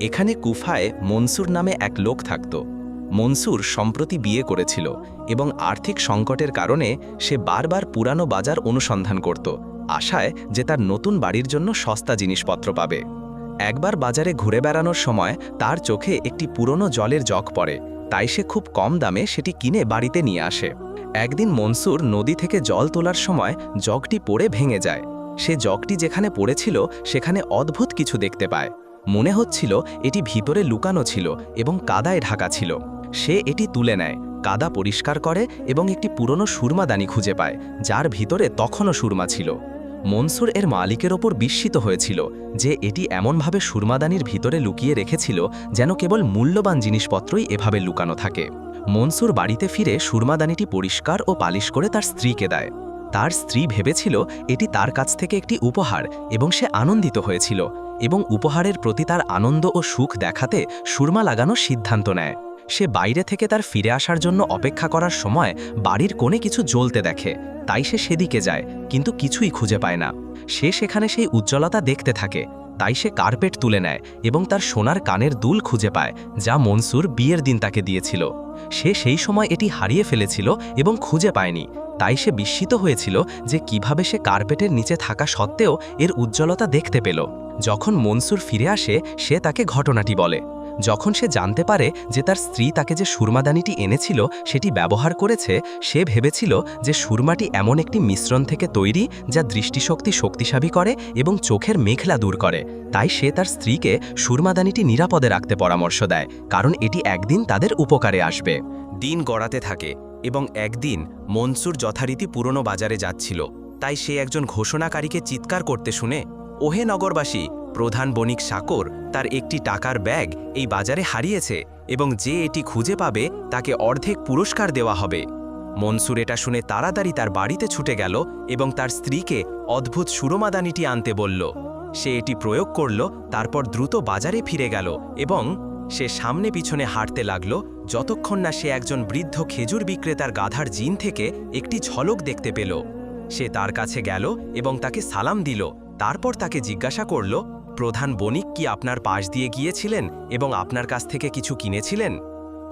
এখানে কুফায় মনসুর নামে এক লোক থাকত। মনসুর সম্প্রতি বিয়ে করেছিল এবং আর্থিক সংকটের কারণে সে বারবার পুরানো বাজার অনুসন্ধান করত, আশায় যে তার নতুন বাড়ির জন্য সস্তা জিনিসপত্র পাবে। একবার বাজারে ঘুরে বেড়ানোর সময় তার চোখে একটি পুরনো জলের জগ পড়ে, তাই সে খুব কম দামে সেটি কিনে বাড়িতে নিয়ে আসে। একদিন মনসুর নদী থেকে জল তোলার সময় জগটি পড়ে ভেঙে যায়। সে জগটি যেখানে পড়েছিল সেখানে অদ্ভুত কিছু দেখতে পায়। মনে হচ্ছিল এটি ভিতরে লুকানো ছিল এবং কাদায় ঢাকা ছিল। সে এটি তুলে নেয়। কাদা পরিষ্কার করে এবং একটি পুরনো সুরমাদানি খুঁজে পায়, যার ভিতরে তখনও সুরমা ছিল। মনসুর এর মালিকের ওপর বিস্মিত হয়েছিল যে এটি এমনভাবে সুরমাদানির ভিতরে লুকিয়ে রেখেছিল যেন কেবল মূল্যবান জিনিসপত্রই এভাবে লুকানো থাকে। মনসুর বাড়িতে ফিরে সুরমাদানিটি পরিষ্কার ও পালিশ করে তার স্ত্রীকে দেয়। তার স্ত্রী ভেবেছিল এটি তার কাছ থেকে একটি উপহার এবং সে আনন্দিত হয়েছিল। এবং উপহারের প্রতি তার আনন্দ ও সুখ দেখাতে সুরমা লাগানোর সিদ্ধান্ত নেয়। সে বাইরে থেকে তার ফিরে আসার জন্য অপেক্ষা করার সময় বাড়ির কোণে কিছু জ্বলতে দেখে। তাই সে সেদিকে যায়, কিন্তু কিছুই খুঁজে পায় না। সে সেখানে সেই উজ্জ্বলতা দেখতে থাকে। তাই সে কার্পেট তুলে নেয় এবং তার সোনার কানের দুল খুঁজে পায়, যা মনসুর বিয়ের দিন তাকে দিয়েছিল। সে সেই সময় এটি হারিয়ে ফেলেছিল এবং খুঁজে পায়নি। তাই সে বিস্মিত হয়েছিল যে কীভাবে সে কার্পেটের নিচে থাকা সত্ত্বেও এর উজ্জ্বলতা দেখতে পেল। যখন মনসুর ফিরে আসে, সে তাকে ঘটনাটি বলে। যখন সে জানতে পারে যে তার স্ত্রী তাকে যে সুরমাদানিটি এনেছিল, সেটি ব্যবহার করেছে, সে ভেবেছিল যে সুরমাটি এমন একটি মিশ্রণ থেকে তৈরি যা দৃষ্টিশক্তি শক্তিশালী করে এবং চোখের মেঘলা দূর করে। তাই সে তার স্ত্রীকে সুরমাদানিটি নিরাপদে রাখতে পরামর্শ দেয়, কারণ এটি একদিন তাদের উপকারে আসবে। দিন গড়াতে থাকে এবং একদিন মনসুর যথারীতি পুরনো বাজারে যাচ্ছিল। তাই সে একজন ঘোষণাকারীকে চিৎকার করতে শুনে ওহে নগরবাসী প্রধান বণিক সাকর তার একটি টাকার ব্যাগ এই বাজারে হারিয়েছে এবং যে এটি খুঁজে পাবে তাকে অর্ধেক পুরস্কার দেওয়া হবে। মনসুর এটা শুনে তাড়াতাড়ি তার বাড়িতে ছুটে গেল এবং তার স্ত্রীকে অদ্ভুত সুরমাদানিটি আনতে বলল। সে এটি প্রয়োগ করল, তারপর দ্রুত বাজারে ফিরে গেল এবং সে সামনে পিছনে হাঁটতে লাগল যতক্ষণ না সে একজন বৃদ্ধ খেজুর বিক্রেতার গাধার জিন থেকে একটি ঝলক দেখতে পেল। সে তার কাছে গেল এবং তাকে সালাম দিল। তারপর তাকে জিজ্ঞাসা করল, প্রধান বণিক কি আপনার পাশ দিয়ে গিয়েছিলেন এবং আপনার কাছ থেকে কিছু কিনেছিলেন?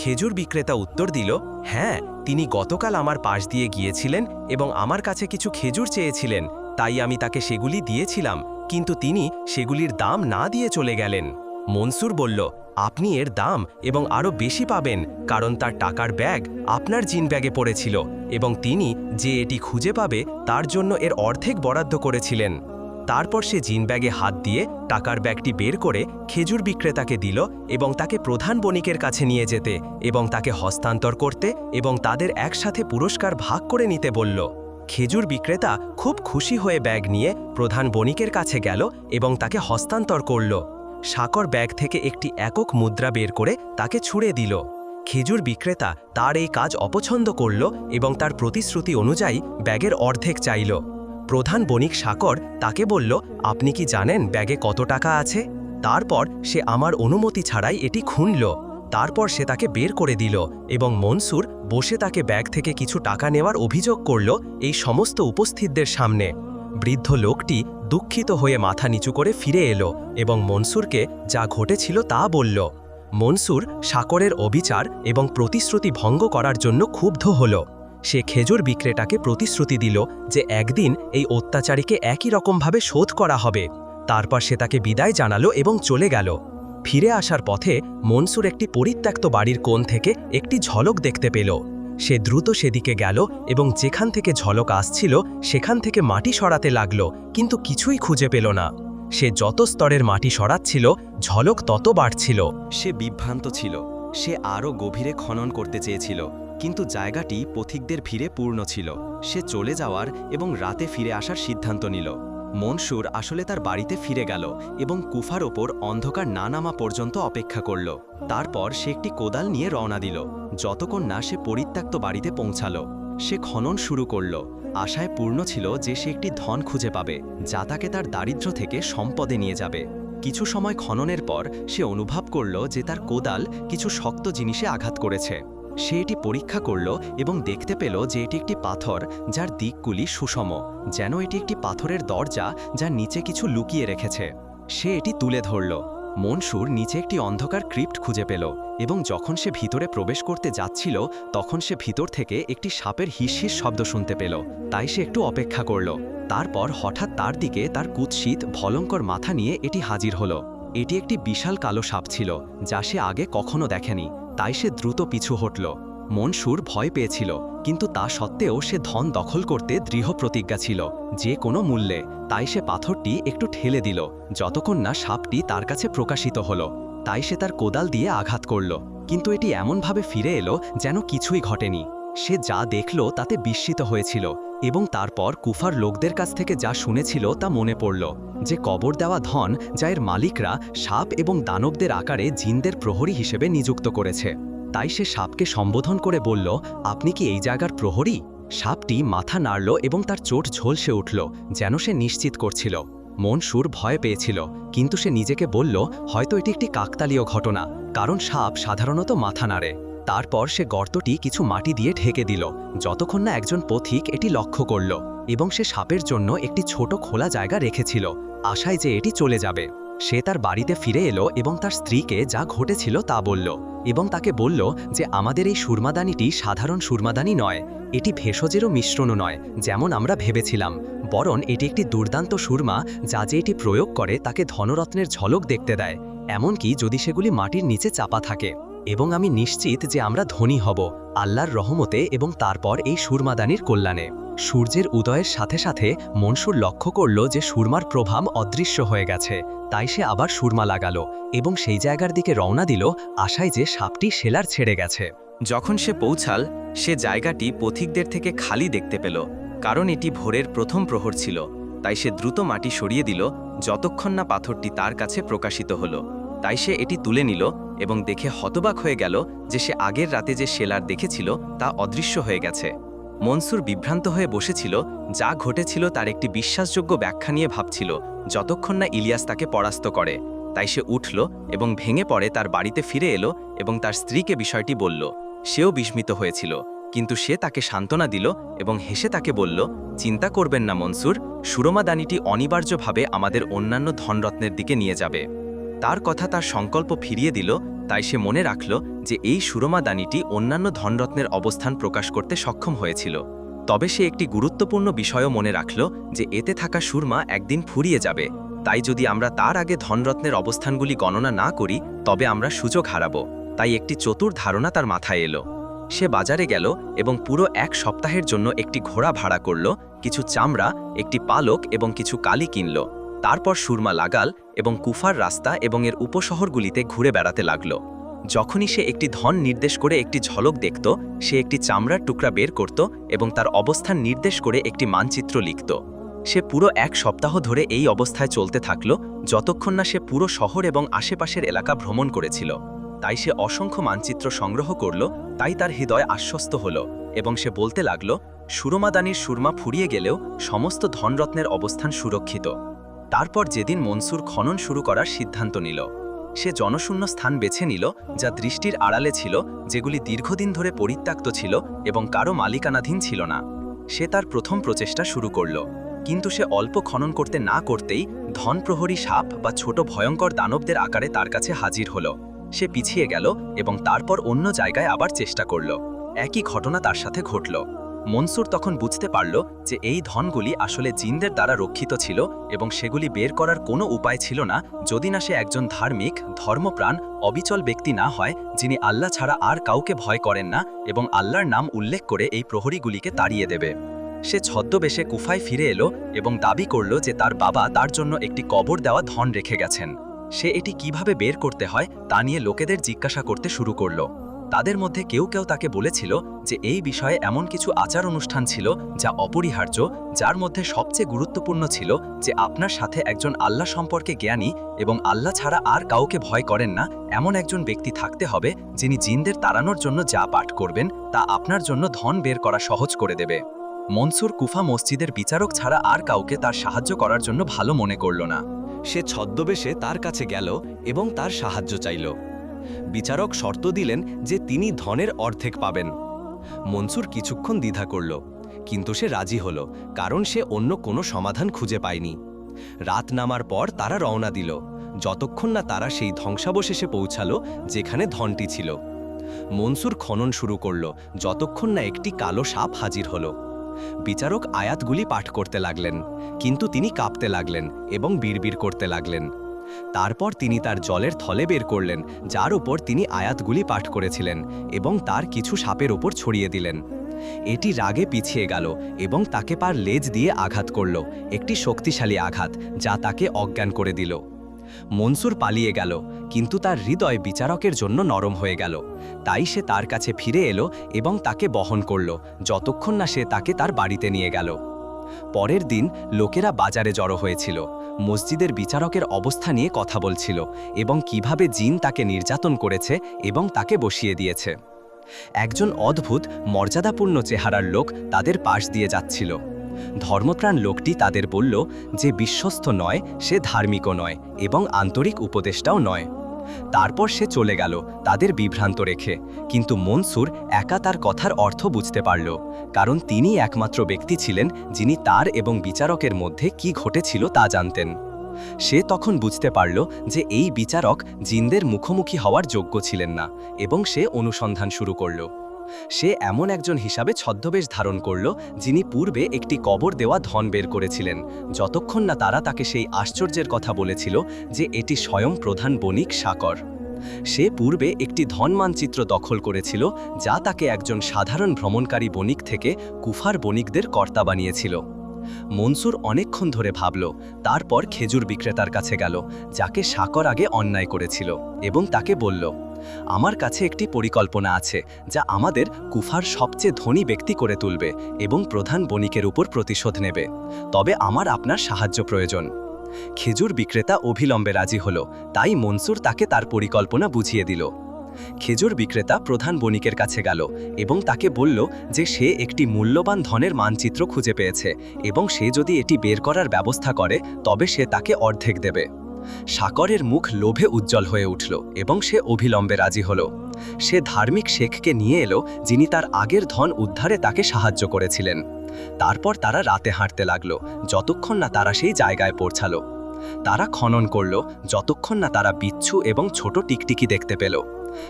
খেজুর বিক্রেতা উত্তর দিল হ্যাঁ তিনি গতকাল আমার পাশ দিয়ে গিয়েছিলেন এবং আমার কাছে কিছু খেজুর চেয়েছিলেন, তাই আমি তাকে সেগুলি দিয়েছিলাম, কিন্তু তিনি সেগুলির দাম না দিয়ে চলে গেলেন। মনসুর বলল, আপনি এর দাম এবং আরও বেশি পাবেন, কারণ তার টাকার ব্যাগ আপনার জিন ব্যাগে পড়েছিল এবং তিনি যে এটি খুঁজে পাবে তার জন্য এর অর্ধেক বরাদ্দ করেছিলেন। তারপর সে জিন ব্যাগে হাত দিয়ে টাকার ব্যাগটি বের করে খেজুর বিক্রেতাকে দিল এবং তাকে প্রধান বণিকের কাছে নিয়ে যেতে এবং তাকে হস্তান্তর করতে এবং তাদের একসাথে পুরস্কার ভাগ করে নিতে বলল। খেজুর বিক্রেতা খুব খুশি হয়ে ব্যাগ নিয়ে প্রধান বণিকের কাছে গেল এবং তাকে হস্তান্তর করল। সাকর ব্যাগ থেকে একটি একক মুদ্রা বের করে তাকে ছুঁড়ে দিল। খেজুর বিক্রেতা তার এই কাজ অপছন্দ করল এবং তার প্রতিশ্রুতি অনুযায়ী ব্যাগের অর্ধেক চাইল। প্রধান বণিক সাকর তাকে বলল, আপনি কি জানেন ব্যাগে কত টাকা আছে? তারপর সে আমার অনুমতি ছাড়াই এটি খুনল। তারপর সে তাকে বের করে দিল এবং মনসুর বসে তাকে ব্যাগ থেকে কিছু টাকা নেওয়ার অভিযোগ করল এই সমস্ত উপস্থিতদের সামনে। বৃদ্ধ লোকটি দুঃখিত হয়ে মাথা নিচু করে ফিরে এলো এবং মনসুরকে যা ঘটেছিল তা বলল। মনসুর সাকরের অবিচার এবং প্রতিশ্রুতি ভঙ্গ করার জন্য ক্ষুব্ধ হল। সে খেজুর বিক্রেতাকে প্রতিশ্রুতি দিল যে একদিন এই অত্যাচারীকে একই রকমভাবে শোধ করা হবে। তারপর সে তাকে বিদায় জানালো এবং চলে গেল। ফিরে আসার পথে মনসুর একটি পরিত্যক্ত বাড়ির কোণ থেকে একটি ঝলক দেখতে পেল। সে দ্রুত সেদিকে গেল এবং যেখান থেকে ঝলক আসছিল, সেখান থেকে মাটি সরাতে লাগল, কিন্তু কিছুই খুঁজে পেল না। সে যত স্তরের মাটি সরাচ্ছিল, ঝলক তত বাড়ছিল। সে বিভ্রান্ত ছিল। সে আরও গভীরে খনন করতে চেয়েছিল। কিন্তু জায়গাটি পথিকদের ভিড়ে পূর্ণ ছিল। সে চলে যাওয়ার এবং রাতে ফিরে আসার সিদ্ধান্ত নিল। মনসুর আসলে তার বাড়িতে ফিরে গেল এবং কুফার ওপর অন্ধকার না নামা পর্যন্ত অপেক্ষা করল। তারপর সে একটি কোদাল নিয়ে রওনা দিল। যতক্ষণ না সে পরিত্যক্ত বাড়িতে পৌঁছালো, সে খনন শুরু করল। আশায় পূর্ণ ছিল যে সে একটি ধন খুঁজে পাবে, যা তাকে তার দারিদ্র্য থেকে সম্পদে নিয়ে যাবে। কিছু সময় খননের পর সে অনুভব করল যে তার কোদাল কিছু শক্ত জিনিসে আঘাত করেছে। সে এটি পরীক্ষা করল এবং দেখতে পেল যে এটি একটি পাথর, যার দিকগুলি সুষম, যেন এটি একটি পাথরের দরজা যার নিচে কিছু লুকিয়ে রেখেছে। সে এটি তুলে ধরল। মনসুর নিচে একটি অন্ধকার ক্রিপ্ট খুঁজে পেল এবং যখন সে ভিতরে প্রবেশ করতে যাচ্ছিল, তখন সে ভিতর থেকে একটি সাপের হিসহিস শব্দ শুনতে পেল। তাই সে একটু অপেক্ষা করল। তারপর হঠাৎ তার দিকে তার কুৎসিত ভলঙ্কর মাথা নিয়ে এটি হাজির হলো। এটি একটি বিশাল কালো সাপ ছিল, যা সে আগে কখনো দেখেনি। তাই সে দ্রুত পিছু হটল। মনসুর ভয় পেয়েছিল, কিন্তু তা সত্ত্বেও সে ধন দখল করতে দৃঢ় প্রতিজ্ঞা ছিল, যে কোনো মূল্যে। তাই সে পাথরটি একটু ঠেলে দিল, যতক্ষণ না সাপটি তার কাছে প্রকাশিত হলো। তাই সে তার কোদাল দিয়ে আঘাত করল, কিন্তু এটি এমনভাবে ফিরে এলো যেন কিছুই ঘটেনি। সে যা দেখল তাতে বিস্মিত হয়েছিল এবং তারপর কুফার লোকদের কাছ থেকে যা শুনেছিল তা মনে পড়ল, যে কবর দেওয়া ধন যা এর মালিকরা সাপ এবং দানবদের আকারে জিনদের প্রহরী হিসেবে নিযুক্ত করেছে। তাই সে সাপকে সম্বোধন করে বলল, আপনি কি এই জায়গার প্রহরী? সাপটি মাথা নাড়ল এবং তার চোট ঝলসে উঠল, যেন সে নিশ্চিত করছিল। মন সুর ভয় পেয়েছিল, কিন্তু সে নিজেকে বলল, হয়তো এটি একটি কাকতালীয় ঘটনা, কারণ সাপ সাধারণত মাথা নাড়ে। তারপর সে গর্তটি কিছু মাটি দিয়ে ঢেকে দিল। যতক্ষণ না একজন পথিক এটি লক্ষ্য করল এবং সে সাপের জন্য একটি ছোট খোলা জায়গা রেখেছিল, আশায় যে এটি চলে যাবে। সে তার বাড়িতে ফিরে এলো এবং তার স্ত্রীকে যা ঘটেছিল তা বলল এবং তাকে বলল যে, আমাদের এই সুরমাদানিটি সাধারণ সুরমাদানি নয়, এটি ভেষজেরও মিশ্রণও নয়, যেমন আমরা ভেবেছিলাম। বরং এটি একটি দুর্দান্ত সুরমা যা যে এটি প্রয়োগ করে তাকে ধনরত্নের ঝলক দেখতে দেয়, এমনকি যদি সেগুলি মাটির নিচে চাপা থাকে। এবং আমি নিশ্চিত যে আমরা ধনী হব, আল্লাহর রহমতে এবং তারপর এই সুরমাদানির কল্যাণে। সূর্যের উদয়ের সাথে সাথে মনসুর লক্ষ্য করল যে সুরমার প্রভাব অদৃশ্য হয়ে গেছে, তাই সে আবার সুরমা লাগালো এবং সেই জায়গার দিকে রওনা দিল, আশায় যে সাপটি সেলার ছেড়ে গেছে। যখন সে পৌঁছাল, সে জায়গাটি পথিকদের থেকে খালি দেখতে পেল, কারণ এটি ভোরের প্রথম প্রহর ছিল, তাই সে দ্রুত মাটি সরিয়ে দিল, যতক্ষণ না পাথরটি তার কাছে প্রকাশিত হলো। তাই সে এটি তুলে নিল এবং দেখে হতবাক হয়ে গেল যে সে আগের রাতে যে শেলার দেখেছিল তা অদৃশ্য হয়ে গেছে। মনসুর বিভ্রান্ত হয়ে বসেছিল, যা ঘটেছিল তার একটি বিশ্বাসযোগ্য ব্যাখ্যা নিয়ে ভাবছিল, যতক্ষণ না ইলিয়াস তাকে পরাস্ত করে। তাই সে উঠল এবং ভেঙে পড়ে তার বাড়িতে ফিরে এলো এবং তার স্ত্রীকে বিষয়টি বলল। সেও বিস্মিত হয়েছিল, কিন্তু সে তাকে সান্ত্বনা দিল এবং হেসে তাকে বলল, চিন্তা করবেন না মনসুর সুরমাদানিটি অনিবার্যভাবে আমাদের অন্যান্য ধনরত্নের দিকে নিয়ে যাবে। তার কথা তার সংকল্প ফিরিয়ে দিল, তাই সে মনে রাখল যে এই সুরমাদানিটি অন্যান্য ধনরত্নের অবস্থান প্রকাশ করতে সক্ষম হয়েছিল। তবে সে একটি গুরুত্বপূর্ণ বিষয়ও মনে রাখল যে এতে থাকা সুরমা একদিন ফুরিয়ে যাবে। তাই যদি আমরা তার আগে ধনরত্নের অবস্থানগুলি গণনা না করি, তবে আমরা সুযোগ হারাব। তাই একটি চতুর ধারণা তার মাথায় এলো। সে বাজারে গেল এবং পুরো এক সপ্তাহের জন্য একটি ঘোড়া ভাড়া করল, কিছু চামড়া, একটি পালক এবং কিছু কালি কিনল। তারপর সুরমা লাগাল এবং কুফার রাস্তা এবং এর উপশহরগুলিতে ঘুরে বেড়াতে লাগল। যখনই সে একটি ধন নির্দেশ করে একটি ঝলক দেখত, সে একটি চামড়ার টুকরা বের করত এবং তার অবস্থান নির্দেশ করে একটি মানচিত্র লিখত। সে পুরো এক সপ্তাহ ধরে এই অবস্থায় চলতে থাকল, যতক্ষণ না সে পুরো শহর এবং আশেপাশের এলাকা ভ্রমণ করেছিল। তাই সে অসংখ্য মানচিত্র সংগ্রহ করল, তাই তার হৃদয় আশ্বস্ত হল এবং সে বলতে লাগল সুরমাদানির সুরমা ফুরিয়ে গেলেও সমস্ত ধনরত্নের অবস্থান সুরক্ষিত। তারপর যেদিন মনসুর খনন শুরু করার সিদ্ধান্ত নিল, সে জনশূন্য স্থান বেছে নিল যা দৃষ্টির আড়ালে ছিল, যেগুলি দীর্ঘদিন ধরে পরিত্যক্ত ছিল এবং কারও মালিকানাধীন ছিল না। সে তার প্রথম প্রচেষ্টা শুরু করল, কিন্তু সে অল্প খনন করতে না করতেই ধনপ্রহরী সাপ বা ছোট ভয়ঙ্কর দানবদের আকারে তার কাছে হাজির হল। সে পিছিয়ে গেল এবং তারপর অন্য জায়গায় আবার চেষ্টা করল। একই ঘটনা তার সাথে ঘটল। মনসুর তখন বুঝতে পারল যে এই ধনগুলি আসলে জিনদের দ্বারা রক্ষিত ছিল এবং সেগুলি বের করার কোনো উপায় ছিল না যদি না সে একজন ধার্মিক, ধর্মপ্রাণ, অবিচল ব্যক্তি না হয় যিনি আল্লাহ ছাড়া আর কাউকে ভয় করেন না এবং আল্লাহর নাম উল্লেখ করে এই প্রহরীগুলিকে তাড়িয়ে দেবে। সে ছদ্মবেশে কুফায় ফিরে এলো এবং দাবি করল যে তার বাবা তার জন্য একটি কবর দেওয়া ধন রেখে গেছেন। সে এটি কীভাবে বের করতে হয় তা নিয়ে লোকেদের জিজ্ঞাসা করতে শুরু করল। তাদের মধ্যে কেউ কেউ তাকে বলেছিল যে এই বিষয়ে এমন কিছু আচার অনুষ্ঠান ছিল যা অপরিহার্য, যার মধ্যে সবচেয়ে গুরুত্বপূর্ণ ছিল যে আপনার সাথে একজন আল্লাহ সম্পর্কে জ্ঞানী এবং আল্লাহ ছাড়া আর কাউকে ভয় করেন না, এমন একজন ব্যক্তি থাকতে হবে যিনি জিনদের তাড়ানোর জন্য যা পাঠ করবেন তা আপনার জন্য ধন বের করা সহজ করে দেবে। মনসুর কুফা মসজিদের বিচারক ছাড়া আর কাউকে তার সাহায্য করার জন্য ভালো মনে করল না। সে ছদ্মবেশে তার কাছে গেল এবং তার সাহায্য চাইল। বিচারক শর্ত দিলেন যে তিনি ধনের অর্ধেক পাবেন। মনসুর কিছুক্ষণ দ্বিধা করল, কিন্তু সে রাজি হল, কারণ সে অন্য কোনো সমাধান খুঁজে পায়নি। রাত নামার পর তারা রওনা দিল, যতক্ষণ না তারা সেই ধ্বংসাবশেষে পৌঁছালো যেখানে ধনটি ছিল। মনসুর খনন শুরু করল, যতক্ষণ না একটি কালো সাপ হাজির হলো। বিচারক আয়াতগুলি পাঠ করতে লাগলেন, কিন্তু তিনি কাঁপতে লাগলেন এবং বিড়বিড় করতে লাগলেন। তারপর তিনি তার জলের থলে বের করলেন, যার উপর তিনি আয়াতগুলি পাঠ করেছিলেন এবং তার কিছু সাপের ওপর ছড়িয়ে দিলেন। এটি রাগে পিছিয়ে গেল এবং তাকে পার লেজ দিয়ে আঘাত করল, একটি শক্তিশালী আঘাত, যা তাকে অজ্ঞান করে দিল। মনসুর পালিয়ে গেল, কিন্তু তার হৃদয় বিচারকের জন্য নরম হয়ে গেল। তাই সে তার কাছে ফিরে এলো এবং তাকে বহন করল, যতক্ষণ না সে তাকে তার বাড়িতে নিয়ে গেল। পরের দিন লোকেরা বাজারে জড়ো হয়েছিল। মসজিদের বিচারকের অবস্থা নিয়ে কথা বলছিল এবং কীভাবে জিন তাকে নির্যাতন করেছে এবং তাকে বসিয়ে দিয়েছে। একজন অদ্ভুত, মর্যাদাপূর্ণ চেহারার লোক তাদের পাশ দিয়ে যাচ্ছিল। ধর্মপ্রাণ লোকটি তাদের বলল যে, বিশ্বস্ত নয়, সে ধার্মিকও নয় এবং আন্তরিক উপদেষ্টাও নয়। তারপর সে চলে গেল তাদের বিভ্রান্ত রেখে। কিন্তু মনসুর একা তার কথার অর্থ বুঝতে পারল, কারণ তিনি একমাত্র ব্যক্তি ছিলেন যিনি তার এবং বিচারকের মধ্যে কি ঘটেছিল তা জানতেন। সে তখন বুঝতে পারল যে এই বিচারক জিনদের মুখোমুখি হওয়ার যোগ্য ছিলেন না, এবং সে অনুসন্ধান শুরু করল। সে এমন একজন হিসাবে ছদ্মবেশ ধারণ করল, যিনি পূর্বে একটি কবর দেওয়া ধন বের করেছিলেন। যতক্ষণ না তারা তাকে সেই আশ্চর্যের কথা বলেছিল যে এটি স্বয়ং প্রধান বণিক সাকর। সে পূর্বে একটি ধন মানচিত্র দখল করেছিল, যা তাকে একজন সাধারণ ভ্রমণকারী বণিক থেকে কুফার বণিকদের কর্তা বানিয়েছিল। মনসুর অনেকক্ষণ ধরে ভাবল, তারপর খেজুর বিক্রেতার কাছে গেল, যাকে সাকর আগে অন্যায় করেছিল এবং তাকে বলল, আমার কাছে একটি পরিকল্পনা আছে, যা আমাদের কুফার সবচেয়ে ধনী ব্যক্তি করে তুলবে এবং প্রধান বণিকের উপর প্রতিশোধ নেবে। তবে আমার আপনার সাহায্য প্রয়োজন। খেজুর বিক্রেতা অভিলম্বে রাজি হল, তাই মনসুর তাকে তার পরিকল্পনা বুঝিয়ে দিল। খেজুর বিক্রেতা প্রধান বণিকের কাছে গেল এবং তাকে বলল যে সে একটি মূল্যবান ধনের মানচিত্র খুঁজে পেয়েছে এবং সে যদি এটি বের করার ব্যবস্থা করে, তবে সে তাকে অর্ধেক দেবে। সাকরের মুখ লোভে উজ্জ্বল হয়ে উঠল এবং সে অভিলম্বে রাজি হল। সে ধার্মিক শেখকে নিয়ে এলো, যিনি তার আগের ধন উদ্ধারে তাকে সাহায্য করেছিলেন। তারপর তারা রাতে হাঁটতে লাগল, যতক্ষণ না তারা সেই জায়গায় পৌঁছালো। তারা খনন করল, যতক্ষণ না তারা বিচ্ছু এবং ছোট টিকটিকি দেখতে পেল।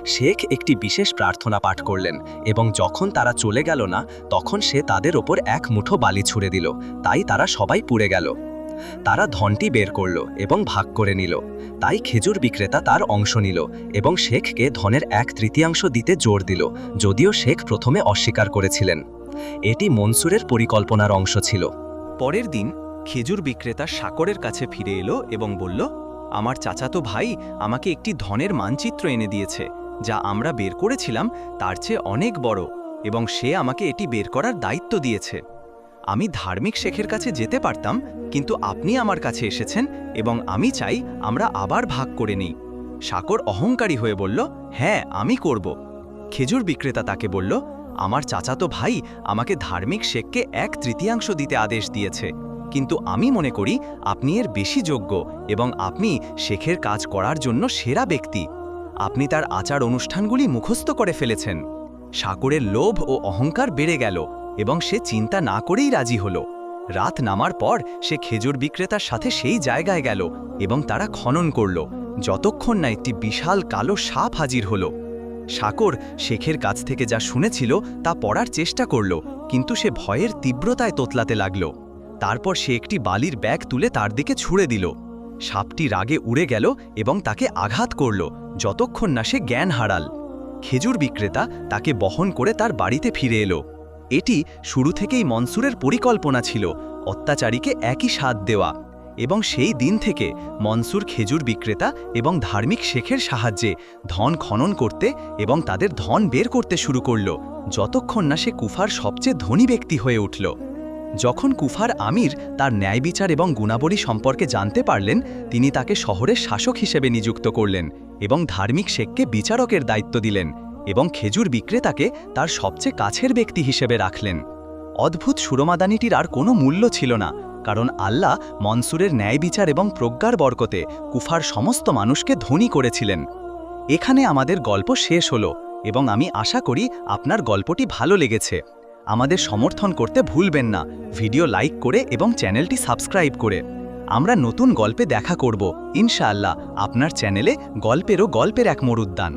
শেখ একটি বিশেষ প্রার্থনা পাঠ করলেন এবং যখন তারা চলে গেল না, তখন সে তাদের ওপর এক মুঠো বালি ছুঁড়ে দিল। তাই তারা সবাই পুড়ে গেল। তারা ধনটি বের করল এবং ভাগ করে নিল। তাই খেজুর বিক্রেতা তার অংশ নিল এবং শেখকে ধনের এক তৃতীয়াংশ দিতে জোর দিল, যদিও শেখ প্রথমে অস্বীকার করেছিলেন। এটি মনসুরের পরিকল্পনার অংশ ছিল। পরের দিন খেজুর বিক্রেতা সাকরের কাছে ফিরে এলো এবং বলল আমার চাচাতো ভাই আমাকে একটি ধনের মানচিত্র এনে দিয়েছে, যা আমরা বের করেছিলাম তার চেয়ে অনেক বড়, এবং সে আমাকে এটি বের করার দায়িত্ব দিয়েছে। আমি ধার্মিক শেখের কাছে যেতে পারতাম, কিন্তু আপনি আমার কাছে এসেছেন, এবং আমি চাই আমরা আবার ভাগ করে নিই। সাকর অহংকারী হয়ে বলল হ্যাঁ আমি করব। খেজুর বিক্রেতা তাকে বলল, আমার চাচাতো ভাই আমাকে ধার্মিক শেখকে এক তৃতীয়াংশ দিতে আদেশ দিয়েছে। কিন্তু আমি মনে করি আপনি এর বেশি যোগ্য এবং আপনি শেখের কাজ করার জন্য সেরা ব্যক্তি। আপনি তার আচার অনুষ্ঠানগুলি মুখস্থ করে ফেলেছেন। সাকরের লোভ ও অহংকার বেড়ে গেল এবং সে চিন্তা না করেই রাজি হল। রাত নামার পর সে খেজুর বিক্রেতার সাথে সেই জায়গায় গেল এবং তারা খনন করল, যতক্ষণ না একটি বিশাল কালো সাপ হাজির হল। সাকর শেখের কাছ থেকে যা শুনেছিল তা পড়ার চেষ্টা করল, কিন্তু সে ভয়ের তীব্রতায় তোতলাতে লাগল। তারপর সে একটি বালির ব্যাগ তুলে তার দিকে ছুঁড়ে দিল। সাপটি রাগে উড়ে গেল এবং তাকে আঘাত করল, যতক্ষণ না সে জ্ঞান হারাল। খেজুর বিক্রেতা তাকে বহন করে তার বাড়িতে ফিরে এলো। এটি শুরু থেকেই মনসুরের পরিকল্পনা ছিল, অত্যাচারীকে একই স্বাদ দেওয়া এবং সেই দিন থেকে মনসুর খেজুর বিক্রেতা এবং ধার্মিক শেখের সাহায্যে ধন খনন করতে এবং তাদের ধন বের করতে শুরু করল, যতক্ষণ না সে কুফার সবচেয়ে ধনী ব্যক্তি হয়ে উঠল। যখন কুফার আমির তার ন্যায় বিচার এবং গুণাবলী সম্পর্কে জানতে পারলেন, তিনি তাকে শহরের শাসক হিসেবে নিযুক্ত করলেন এবং ধার্মিক শেখকে বিচারকের দায়িত্ব দিলেন এবং খেজুর বিক্রেতাকে তার সবচেয়ে কাছের ব্যক্তি হিসেবে রাখলেন। অদ্ভুত সুরমাদানিটির আর কোনো মূল্য ছিল না, কারণ আল্লাহ মনসুরের ন্যায় বিচার এবং প্রজ্ঞার বরকতে কুফার সমস্ত মানুষকে ধনী করেছিলেন। এখানে আমাদের গল্প শেষ হলো এবং আমি আশা করি আপনার গল্পটি ভালো লেগেছে। আমাদের সমর্থন করতে ভুলবেন না। ভিডিও লাইক করে এবং চ্যানেলটি সাবস্ক্রাইব করে। আমরা নতুন গল্পে দেখা করব। ইনশাআল্লাহ, আপনার চ্যানেলে গল্পেরও গল্পের এক মরুদ্যান